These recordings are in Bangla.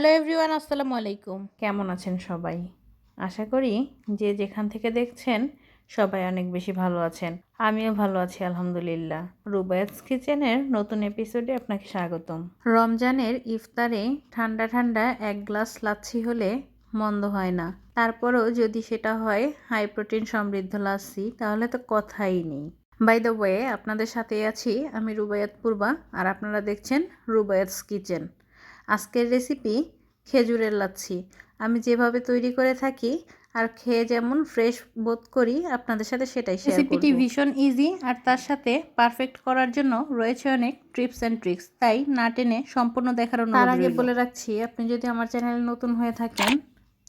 হ্যালো এভরিওয়ান, আসসালামু আলাইকুম। কেমন আছেন সবাই? আশা করি যে যেখান থেকে দেখছেন সবাই অনেক বেশি ভালো আছেন। আমিও ভালো আছি, আলহামদুলিল্লাহ। রুবায়াতস কিচেনের নতুন এপিসোডে আপনাকে স্বাগতম। রমজানের ইফতারে ঠান্ডা ঠান্ডা এক গ্লাস লাচ্ছি হলে মন্দ হয় না। তারপরও যদি সেটা হয় হাই প্রোটিন সমৃদ্ধ লাচ্ছি, তাহলে তো কথাই নেই। বাই দ্য ওয়ে আপনাদের সাথে আছি আমি রুবায়াত পূর্বা, আর আপনারা দেখছেন রুবায়াতস কিচেন। আজকের রেসিপি খেজুরের লাচ্ছি। আমি যেভাবে তৈরি করে থাকি আর খেয়ে যেমন ফ্রেশ বোধ করি আপনাদের সাথে সেটাই শেয়ার রেসিপিটি ভীষণ ইজি আর তার সাথে পারফেক্ট করার জন্য রয়েছে অনেক ট্রিপস অ্যান্ড ট্রিক্স তাই না টেনে সম্পূর্ণ দেখার তার আগে বলে রাখছি আপনি যদি আমার চ্যানেলে নতুন হয়ে থাকেন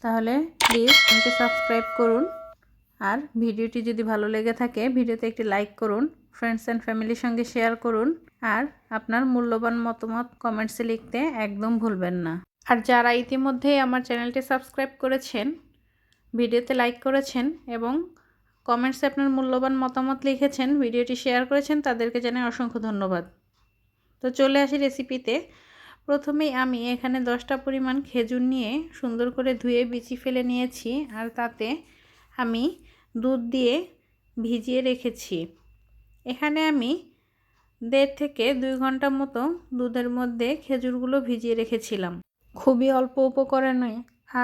তাহলে প্লিজ আমাকে সাবস্ক্রাইব করুন। আর ভিডিওটি যদি ভালো লেগে থাকে ভিডিওতে একটি লাইক করুন ফ্রেন্ডস অ্যান্ড ফ্যামিলির সঙ্গে শেয়ার করুন। আর আপনার মূল্যবান মতামত কমেন্টসে লিখতে একদম ভুলবেন না। আর যারা ইতিমধ্যেই আমার চ্যানেলটি সাবস্ক্রাইব করেছেন, ভিডিওতে লাইক করেছেন এবং কমেন্টসে আপনার মূল্যবান মতামত লিখেছেন, ভিডিওটি শেয়ার করেছেন, তাদেরকে জানাই অসংখ্য ধন্যবাদ। তো চলে আসি রেসিপিতে। প্রথমেই আমি এখানে দশটা পরিমাণ খেজুর নিয়ে সুন্দর করে ধুয়ে বিচি ফেলে নিয়েছি আর তাতে আমি দুধ দিয়ে ভিজিয়ে রেখেছি। এখানে আমি দেড় থেকে দুই ঘণ্টা মতো দুধের মধ্যে খেজুরগুলো ভিজিয়ে রেখেছিলাম। খুবই অল্প উপকরণে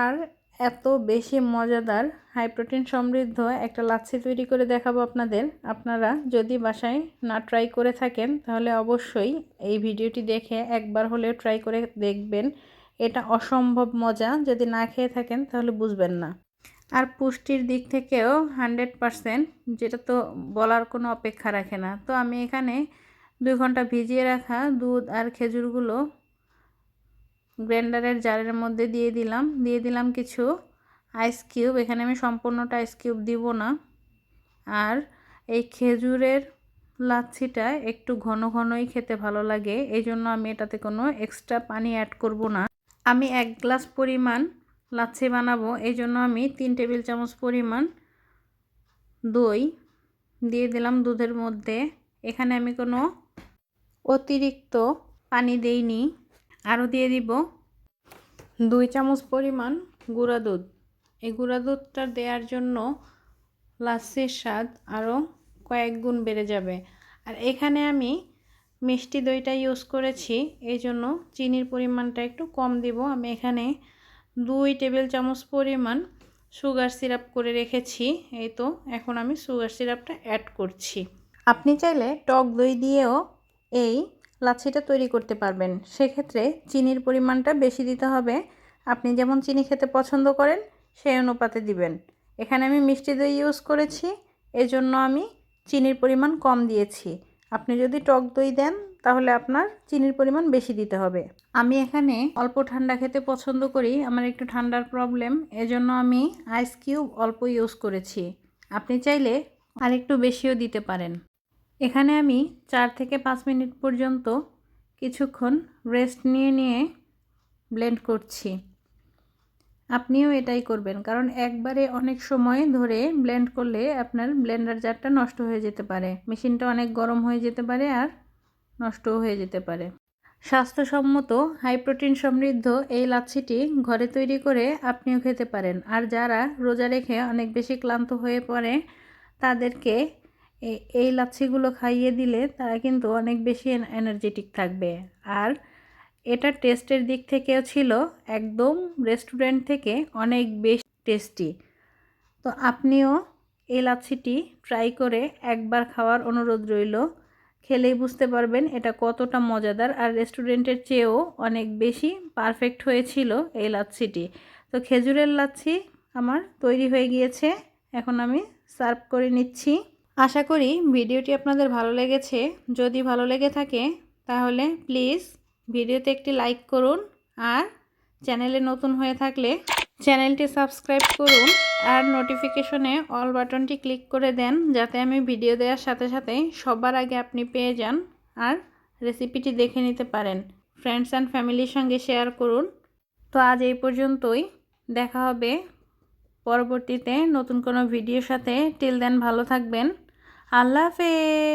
আর এত বেশি মজাদার হাই প্রোটিন সমৃদ্ধ একটা লাচ্ছি তৈরি করে দেখাবো আপনাদের। আপনারা যদি বাসায় না ট্রাই করে থাকেন, তাহলে অবশ্যই এই ভিডিওটি দেখে একবার হলেও ট্রাই করে দেখবেন। এটা অসম্ভব মজা। যদি না খেয়ে থাকেন, তাহলে বুঝবেন না। আর পুষ্টির দিক থেকেও হান্ড্রেড পারসেন্ট যেটা তো বলার কোনো অপেক্ষা রাখে না। তো আমি এখানে দুই ঘণ্টা ভিজিয়ে রাখা দুধ আর খেজুরগুলো গ্রাইন্ডারের জারের মধ্যে দিয়ে দিলাম। দিয়ে দিলাম কিছু আইস কিউব এখানে আমি সম্পূর্ণটা আইস কিউব দিব না। আর এই খেজুরের লাচ্ছিটা একটু ঘন ঘনই খেতে ভালো লাগে। এই জন্য আমি এটাতে কোনো এক্সট্রা পানি অ্যাড করব না। আমি এক গ্লাস পরিমাণ লাচ্ছি বানাবো। এই জন্য আমি তিন টেবিল চামচ পরিমাণ দই দিয়ে দিলাম দুধের মধ্যে। এখানে আমি কোনো অতিরিক্ত পানি দেইনি। আরও দিয়ে দিব। দুই চামচ পরিমাণ গুঁড়া দুধ। এই গুঁড়া দুধটা দেওয়ার জন্য লাচ্ছির স্বাদ আরও কয়েক গুণ বেড়ে যাবে। আর এখানে আমি মিষ্টি দইটা ইউজ করেছি এই জন্য চিনির পরিমাণটা একটু কম দিব। আমি এখানে দুই টেবিল চামচ পরিমাণ সুগার সিরাপ করে রেখেছি, এই তো এখন আমি সুগার সিরাপটা অ্যাড করছি। আপনি চাইলে টক দই দিয়েও এই লাচ্ছিটা তৈরি করতে পারবেন। সেক্ষেত্রে চিনির পরিমাণটা বেশি দিতে হবে। আপনি যেমন চিনি খেতে পছন্দ করেন, সেই অনুপাতে দিবেন। এখানে আমি মিষ্টি দই ইউজ করেছি, এজন্য আমি চিনির পরিমাণ কম দিয়েছি। আপনি যদি টক দই দেন, তাহলে আপনার চিনির পরিমাণ বেশি দিতে হবে। আমি এখানে অল্প ঠান্ডা খেতে পছন্দ করি, আমার একটু ঠান্ডার প্রবলেম এজন্য আমি আইস কিউব অল্প ইউজ করেছি। আপনি চাইলে আর একটু বেশিও দিতে পারেন। এখানে আমি চার থেকে পাঁচ মিনিট পর্যন্ত কিছুক্ষণ রেস্ট নিয়ে নিয়ে ব্লেন্ড করছি। আপনিও এটাই করবেন, কারণ একবারে অনেক সময় ধরে ব্লেন্ড করলে আপনার ব্লেন্ডার জারটা নষ্ট হয়ে যেতে পারে। মেশিনটা অনেক গরম হয়ে যেতে পারে আর নষ্টও হয়ে যেতে পারে। স্বাস্থ্যসম্মত হাই প্রোটিন সমৃদ্ধ এই লাচ্ছিটি ঘরে তৈরি করে আপনিও খেতে পারেন। আর যারা রোজা রেখে অনেক বেশি ক্লান্ত হয়ে পড়ে, তাদেরকে এই লাচ্ছিগুলো খাইয়ে দিলে তারা কিন্তু অনেক বেশি এনার্জেটিক থাকবে। আর এটা টেস্টের দিক থেকেও ছিল একদম রেস্টুরেন্ট থেকে অনেক বেশি টেস্টি। তো আপনিও এই লাচ্ছিটি ট্রাই করে একবার খাওয়ার অনুরোধ রইল। খেলেই বুঝতে পারবেন এটা কতটা মজাদার আর রেস্টুরেন্টের চেয়েও অনেক বেশি পারফেক্ট হয়েছিল এই লাচ্ছিটি। তো খেজুরের লাচ্ছি আমার তৈরি হয়ে গিয়েছে। এখন আমি সার্ভ করে নিচ্ছি। আশা করি ভিডিওটি আপনাদের ভালো লেগেছে। যদি ভালো লেগে থাকে, তাহলে প্লিজ ভিডিওতে একটি লাইক করুন আর চ্যানেলে নতুন হয়ে থাকলে চ্যানেলটি সাবস্ক্রাইব করুন আর নোটিফিকেশনে অল বাটনটি ক্লিক করে দেন যাতে আমি ভিডিও দেওয়ার সাথে সাথে সবার আগে আপনি পেয়ে যান আর রেসিপিটি দেখে নিতে পারেন। ফ্রেন্ডস অ্যান্ড ফ্যামিলির সঙ্গে শেয়ার করুন। তো আজ এই পর্যন্তই। দেখা হবে পরবর্তীতে নতুন কোনো ভিডিওর সাথে। টিল দেন ভালো থাকবেন। আল্লাহ হাফেজ